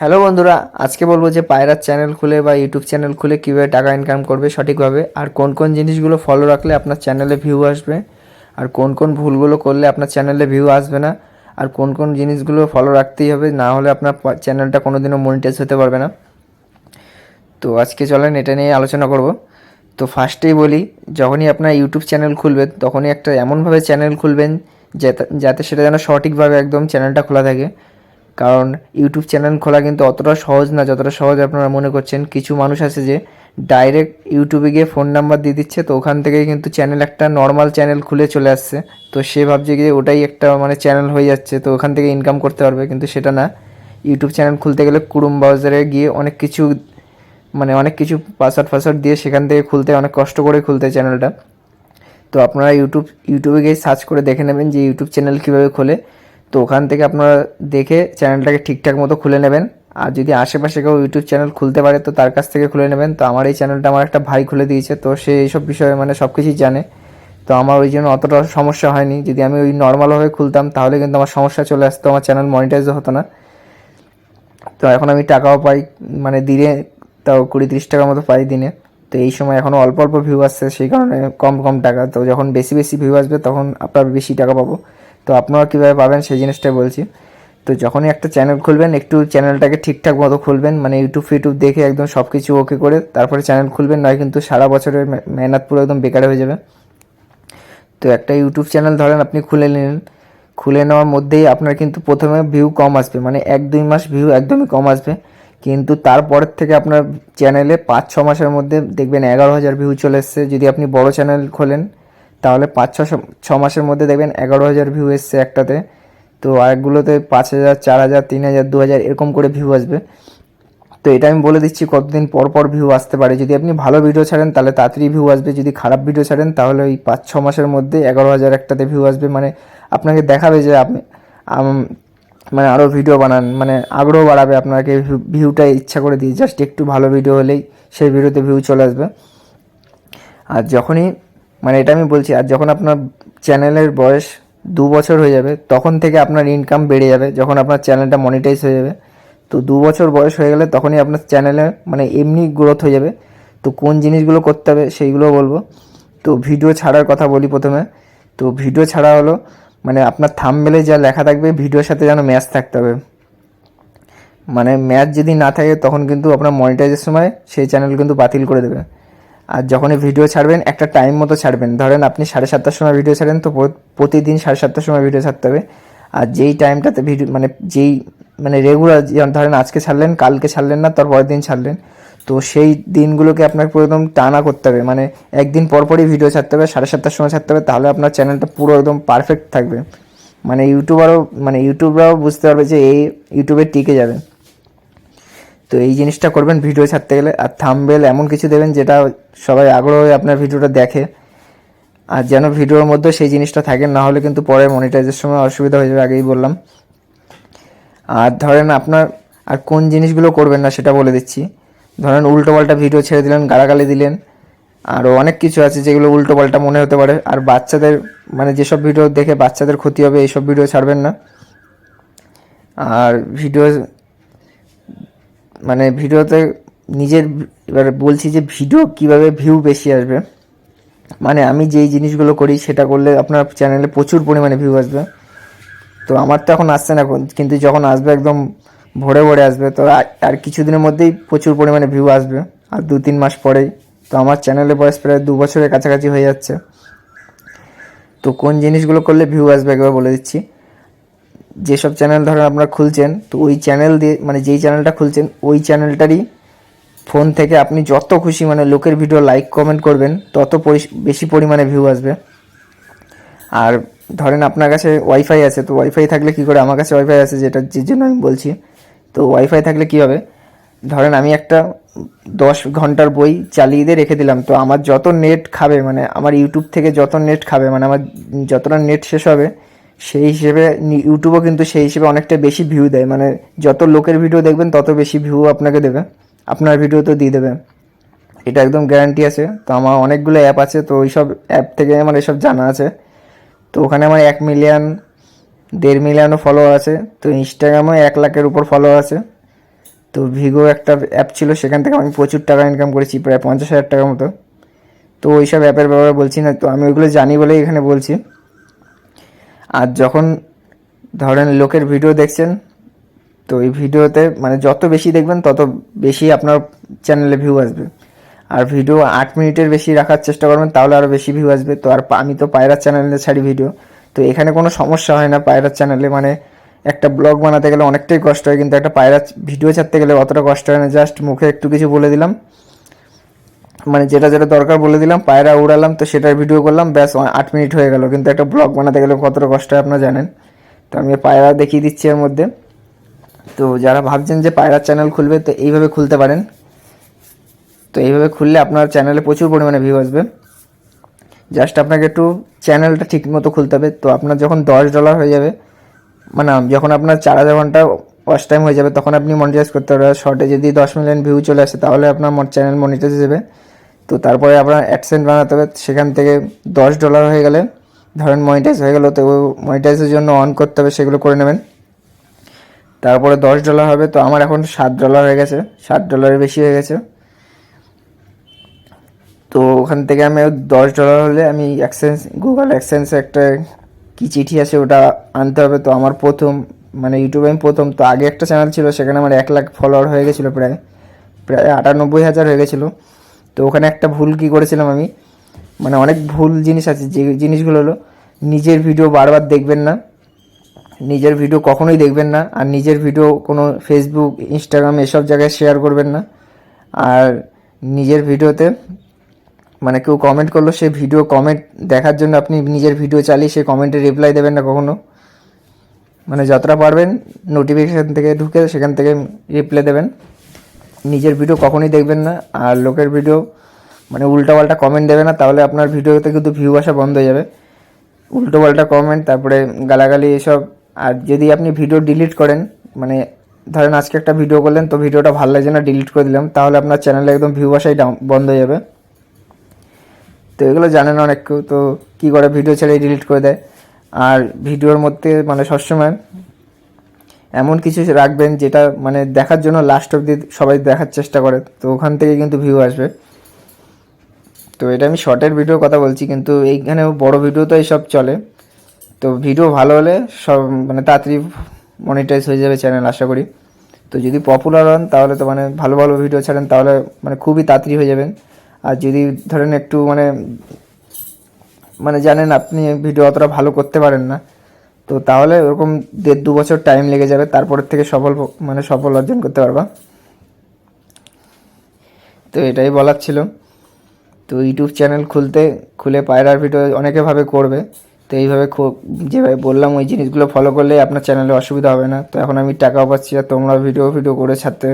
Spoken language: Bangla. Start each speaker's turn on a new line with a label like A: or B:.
A: হ্যালো বন্ধুরা, আজকে বলব যে পায়রার চ্যানেল খুলে বা ইউটিউব চ্যানেল খুলে কীভাবে টাকা ইনকাম করবে সঠিকভাবে, আর কোন কোন জিনিসগুলো ফলো রাখলে আপনার চ্যানেলে ভিউ আসবে, আর কোন কোন ভুলগুলো করলে আপনার চ্যানেলে ভিউ আসবে না, আর কোন কোন জিনিসগুলো ফলো রাখতেই হবে, না হলে আপনার চ্যানেলটা কোনোদিনও মনিটাইজ হতে পারবে না। তো আজকে চলেন এটা নিয়ে আলোচনা করব। তো ফার্স্টেই বলি, যখনই আপনার ইউটিউব চ্যানেল খুলবেন, তখনই একটা এমনভাবে চ্যানেল খুলবেন যাতে যাতে সেটা যেন সঠিকভাবে একদম চ্যানেলটা খোলা থাকে। কারণ ইউটিউব চ্যানেল খোলা কিন্তু অতটা সহজ না, যতটা সহজ আপনারা মনে করছেন। কিছু মানুষ আছে যে ডাইরেক্ট ইউটিউবে গিয়ে ফোন নাম্বার দিয়ে দিচ্ছে, তো ওখান থেকে কিন্তু চ্যানেল একটা নর্মাল চ্যানেল খুলে চলে আসছে। তো সে ভাবছে যে ওটাই একটা মানে চ্যানেল হয়ে যাচ্ছে, তো ওখান থেকে ইনকাম করতে পারবে, কিন্তু সেটা না। ইউটিউব চ্যানেল খুলতে গেলে কুরুম ব্রাউজারে গিয়ে অনেক কিছু মানে অনেক কিছু পাসওয়ার্ড ফাসওয়ার্ড দিয়ে সেখান থেকে খুলতে, অনেক কষ্ট করে খুলতে চ্যানেলটা তো আপনারা ইউটিউব, ইউটিউবে গিয়ে সার্চ করে দেখে নেবেন যে ইউটিউব চ্যানেল কীভাবে খোলে। তো ওখান থেকে আপনারা দেখে চ্যানেলটাকে ঠিকঠাক মতো খুলে নেবেন। আর যদি আশেপাশে কেউ ইউটিউব চ্যানেল খুলতে পারে, তো তার কাছ থেকে খুলে নেবেন। তো আমার এই চ্যানেলটা আমার একটা ভাই খুলে দিয়েছে, তো সে এইসব বিষয়ে মানে সব কিছুই জানে। তো আমার ওই জন্য অতটা সমস্যা হয়নি। যদি আমি ওই নর্মালভাবে খুলতাম, তাহলে কিন্তু আমার সমস্যা চলে আসতো, আমার চ্যানেল মনিটাইজও হতো না। তো এখন আমি টাকাও পাই মানে দিনে তাও কুড়ি তিরিশ টাকার মতো পাই দিনে। তো এই সময় এখনও অল্প অল্প ভিউ আসছে, সেই কারণে কম কম টাকা। তো যখন বেশি বেশি ভিউ আসবে, তখন আপনার বেশি টাকা পাবো। তো আপনারা কীভাবে পাবেন সেই জিনিসটাই বলছি। তো যখনই একটা চ্যানেল খুলবেন, একটু চ্যানেলটাকে ঠিকঠাক মতো খুলবেন মানে ইউটিউব ফিউটিউব দেখে একদম সব কিছু ওকে করে তারপরে চ্যানেল খুলবেন, নয় কিন্তু সারা বছরের মেহনত পুরো একদম বেকার হয়ে যাবে। তো একটা ইউটিউব চ্যানেল ধরেন আপনি খুলে নিলেন, খুলে নেওয়ার মধ্যেই আপনার কিন্তু প্রথমে ভিউ কম আসবে মানে এক দুই মাস ভিউ একদমই কম আসবে। কিন্তু তারপরের থেকে আপনার চ্যানেলে পাঁচ ছ মাসের মধ্যে দেখবেন এগারো হাজার ভিউ চলে এসছে। যদি আপনি বড় চ্যানেল খোলেন তাহলে পাঁচ ছ ছ মাসের মধ্যে দেখবেন এগারো হাজার ভিউ এসছে একটাতে। তো আরেকগুলোতে পাঁচ হাজার, চার হাজার, তিন হাজার, দু হাজার এরকম করে ভিউ আসবে। তো এটা আমি বলে দিচ্ছি কতদিন পর পর ভিউ আসতে পারে। যদি আপনি ভালো ভিডিও ছাড়েন, তাহলে তাড়াতাড়ি ভিউ আসবে। যদি খারাপ ভিডিও ছাড়েন, তাহলে ওই পাঁচ, ছ মাসের মধ্যে এগারো হাজার একটাতে ভিউ আসবে। মানে আপনাকে দেখাবে যে আপনি মানে আরও ভিডিও বানান মানে আগ্রহ বাড়াবে আপনাকে ভিউটা ইচ্ছা করে দিয়ে। জাস্ট একটু ভালো ভিডিও হলেই সেই ভিডিওতে ভিউ চলে আসবে। আর যখনই মানে এটা আমি বলছি, আর যখন আপনার চ্যানেলের বয়স দু বছর হয়ে যাবে, তখন থেকে আপনার ইনকাম বেড়ে যাবে, যখন আপনার চ্যানেলটা মনিটাইজ হয়ে যাবে। তো দু বছর বয়স হয়ে গেলে তখনই আপনার চ্যানেলে মানে এমনি গ্রোথ হয়ে যাবে। তো কোন জিনিসগুলো করতে হবে সেইগুলো বলব। তো ভিডিও ছাড়ার কথা বলি প্রথমে। তো ভিডিও ছাড়া হলো মানে আপনার থামবেলে যা লেখা থাকবে ভিডিওর সাথে যেন ম্যাচ থাকতে হবে। মানে ম্যাচ যদি না থাকে, তখন কিন্তু আপনার মনিটাইজের সময় সেই চ্যানেল কিন্তু বাতিল করে দেবে। আর যখনই ভিডিও ছাড়বেন, একটা টাইম মতো ছাড়বেন। ধরেন আপনি সাড়ে সাতটার সময় ভিডিও ছাড়েন, তো প্রতিদিন সাড়ে সাতটার সময় ভিডিও ছাড়তে হবে। আর যেই টাইমটাতে ভিডিও মানে যেই মানে রেগুলার যেমন ধরেন আজকে ছাড়লেন, কালকে ছাড়লেন না, তার পরের দিন ছাড়লেন। তো সেই দিনগুলোকে আপনার পুরো একদম টানা করতে হবে। মানে একদিন পর পরই ভিডিও ছাড়তে হবে, সাড়ে সাতটার সময় ছাড়তে হবে, তাহলে আপনার চ্যানেলটা পুরো একদম পারফেক্ট থাকবে। মানে ইউটিউবারও মানে ইউটিউবরাও বুঝতে পারবে যে এই ইউটিউবে টিকে যাবে তো এই জিনিসটা করবেন ভিডিও ছাড়তে গেলে। আর থাম্বেল এমন কিছু দেবেন যেটা সবাই আগ্রহ আপনার ভিডিওটা দেখে। আর যেন ভিডিওর মধ্যে সেই জিনিসটা থাকে, না হলে কিন্তু পরে মনিটাইজের সময় অসুবিধা হয়ে যাবে, আগেই বললাম। আর ধরেন আপনার, আর কোন জিনিসগুলো করবেন না সেটা বলে দিচ্ছি। ধরেন উল্টোপাল্টা ভিডিও ছেড়ে দিলেন, গালাগালি দিলেন আরও অনেক কিছু আছে যেগুলো উল্টোপাল্টা মনে হতে পারে। আর বাচ্চাদের মানে যেসব ভিডিও দেখে বাচ্চাদের ক্ষতি হবে, এইসব ভিডিও ছাড়বেন না। আর ভিডিও মানে ভিডিওতে নিজের এবার বলছি যে ভিডিও কীভাবে ভিউ বেশি আসবে। মানে আমি যেই জিনিসগুলো করি সেটা করলে আপনার চ্যানেলে প্রচুর পরিমাণে ভিউ আসবে। তো আমার তো এখন আসছে না কিন্তু যখন আসবে একদম ভরে ভরে আসবে, তো আর- আর কিছুদিনের মধ্যেই প্রচুর পরিমাণে ভিউ আসবে। আর দু তিন মাস পরেই। তো আমার চ্যানেলে বয়স প্রায় দু বছরের কাছাকাছি হয়ে যাচ্ছে। তো কোন জিনিসগুলো করলে ভিউ আসবে একবার বলে দিচ্ছি। যেসব চ্যানেল ধরেন আপনারা খুলছেন, তো ওই চ্যানেল দিয়ে মানে যেই চ্যানেলটা খুলছেন, ওই চ্যানেলটারই ফোন থেকে আপনি যত খুশি মানে লোকের ভিডিও লাইক কমেন্ট করবেন, তত বেশি পরিমাণে ভিউ আসবে। আর ধরেন আপনার কাছে ওয়াইফাই আছে, তো ওয়াইফাই থাকলে কি করে? আমার কাছে ওয়াইফাই আছে যেটা, যে জন্য আমি বলছি। তো ওয়াইফাই থাকলে কি হবে? ধরেন আমি একটা দশ ঘণ্টার বই চালিয়ে দিয়ে রেখে দিলাম, তো আমার যত নেট খাবে মানে আমার ইউটিউব থেকে যত নেট খাবে মানে আমার যতটা নেট শেষ হবে সেই হিসেবে ইউটিউবও কিন্তু সেই হিসেবে অনেকটা বেশি ভিউ দেয়। মানে যত লোকের ভিডিও দেখবেন, তত বেশি ভিউ আপনাকে দেবে। আপনার ভিডিও তো দিয়ে দেবে। এটা একদম গ্যারান্টি আছে। তো আমার অনেকগুলো অ্যাপ আছে। তো ওই সব অ্যাপ থেকে আমার এসব জানা আছে। তো ওখানে আমার এক মিলিয়ন দেড় মিলিয়নও ফলোয়ার আছে। তো ইনস্টাগ্রামে এক লাখের উপর ফলোয়ার আছে। তো ভিগো একটা অ্যাপ ছিল। সেখান থেকে আমি প্রচুর টাকা ইনকাম করেছি, প্রায় পঞ্চাশ হাজার টাকার মতো। তো ওইসব অ্যাপের ব্যাপারে বলছি না। তো আমি ওইগুলো জানি বলেই এখানে বলছি। আর যখন ধরেন লোকের ভিডিও দেখছেন, তো এই ভিডিওতে মানে যত বেশি দেখবেন, তত বেশি আপনার চ্যানেলে ভিউ আসবে। আর ভিডিও আট মিনিটের বেশি রাখার চেষ্টা করবেন, তাহলে আরও বেশি ভিউ আসবে। তো আর আমি তো পায়রার চ্যানেলে ছাড়ি ভিডিও তো এখানে কোনো সমস্যা হয় না পায়রার চ্যানেলে মানে একটা ব্লগ বানাতে গেলে অনেকটাই কষ্ট হয়, কিন্তু একটা পায়রা ভিডিও ছাড়তে গেলে অতটা কষ্ট হয় না। জাস্ট মুখে একটু কিছু বলে দিলাম। মানে যেটা যেটা দরকার বলে দিলাম, পায়রা উড়ালাম, তো সেটার ভিডিও করলাম, ব্যাস আট মিনিট হয়ে গেল। কিন্তু একটা ব্লগ বানাতে গেলে কতটা কষ্ট হয় আপনারা জানেন? তো আমি পায়রা দেখিয়ে দিচ্ছি এর মধ্যে। তো যারা ভাবছেন যে পায়রার চ্যানেল খুলবে, তো এইভাবে খুলতে পারেন। তো এইভাবে খুললে আপনার চ্যানেলে প্রচুর পরিমাণে ভিউ আসবে। জাস্ট আপনাকে একটু চ্যানেলটা ঠিক মতো খুলতে হবে। তো আপনার যখন দশ ডলার হয়ে যাবে মানে যখন আপনার চার হাজার ঘণ্টা ওয়াচ টাইম হয়ে যাবে, তখন আপনি মনিটাইজ করতে পারবেন। শর্টে যদি দশ মিলিয়ন ভিউ চলে আসে, তাহলে আপনার চ্যানেল মনিটাইজ যাবে। তো তারপরে আপনার অ্যাডসেন্ট বানাতে হবে, সেখান থেকে দশ ডলার হয়ে গেলে, ধরেন মনিটাইজ হয়ে গেলো, তো মনিটাইজের জন্য অন করতে হবে, সেগুলো করে নেবেন। তারপরে দশ ডলার হবে, তো আমার এখন সাত ডলার হয়ে গেছে, সাত ডলারের বেশি হয়ে গেছে। তো ওখান থেকে আমি দশ ডলার হলে আমি অ্যাক্সেন্স গুগল অ্যাক্সেন্সে একটা কি চিঠি আছে ওটা আনতে হবে, তো আমার প্রথম মানে ইউটিউবে আমি প্রথম, তো আগে একটা চ্যানেল ছিল, সেখানে আমার এক লাখ ফলোয়ার হয়ে গেছিল প্রায় প্রায় আটানব্বই হাজার হয়ে গেছিল। তো ওখানে একটা ভুল কি করেছিলাম আমি? মানে অনেক ভুল জিনিস আছে, যে জিনিসগুলো হলো নিজের ভিডিও বারবার দেখবেন না, নিজের ভিডিও কখনোই দেখবেন না, আর নিজের ভিডিও কোনো ফেসবুক ইনস্টাগ্রাম এসব জায়গায় শেয়ার করবেন না। আর নিজের ভিডিওতে মানে কেউ কমেন্ট করল, সে ভিডিও কমেন্ট দেখার জন্য আপনি নিজের ভিডিও চালিয়ে সে কমেন্টে রিপ্লাই দেবেন না কখনো। মানে যতটা পারবেন নোটিফিকেশান থেকে ঢুকে সেখান থেকে রিপ্লাই দেবেন। নিজের ভিডিও কখনোই দেখবেন না, আর লোকের ভিডিও মানে উল্টোপাল্টা কমেন্ট দেবে না, তাহলে আপনার ভিডিওতে কিন্তু ভিউ আসা বন্ধ হয়ে যাবে। উল্টোপাল্টা কমেন্ট তারপরে গালাগালি এসব, আর যদি আপনি ভিডিও ডিলিট করেন মানে ধরেন আজকে একটা ভিডিও করলেন, তো ভিডিওটা ভালো লাগছে না ডিলিট করে দিলাম, তাহলে আপনার চ্যানেলে একদম ভিউ আসাই বন্ধ হয়ে যাবে। তো এগুলো জানেন অনেক কেউ, তো কী করে ভিডিও ছেড়ে ডিলিট করে দেয়? আর ভিডিওর মধ্যে মানে সবসময় এমন কিছু রাখবেন যেটা মানে দেখার জন্য লাস্ট অব্দি সবাই দেখার চেষ্টা করে। তো ওখান থেকে কিন্তু ভিউ আসবে। তো এটা আমি শর্টের ভিডিওর কথা বলছি, কিন্তু এইখানে বড় ভিডিও তো এইসব চলে। তো ভিডিও ভালো হলে সব মানে তাড়াতাড়ি মনিটাইজ হয়ে যাবে চ্যানেল আশা করি। তো যদি পপুলার হন, তাহলে তো মানে ভালো ভালো ভিডিও ছাড়েন, তাহলে মানে খুবই তাড়াতাড়ি হয়ে যাবেন। আর যদি ধরেন একটু মানে মানে জানেন আপনি ভিডিও অতটা ভালো করতে পারেন না তো তাহলে ওরকম দেড় দু বছর টাইম লেগে যাবে, তারপরের থেকে সফল মানে সফল অর্জন করতে পারবা। তো এটাই বলার ছিল। তো ইউটিউব চ্যানেল খুলতে, খুলে পায়রার ভিডিও অনেকে ভাবে করবে। তো এইভাবে যেভাবে বললাম, ওই জিনিসগুলো ফলো করলে আপনার চ্যানেলে অসুবিধা হবে না। তো এখন আমি টাকাও পাচ্ছি আর তোমরা ভিডিও ভিডিও করে ছাড়তে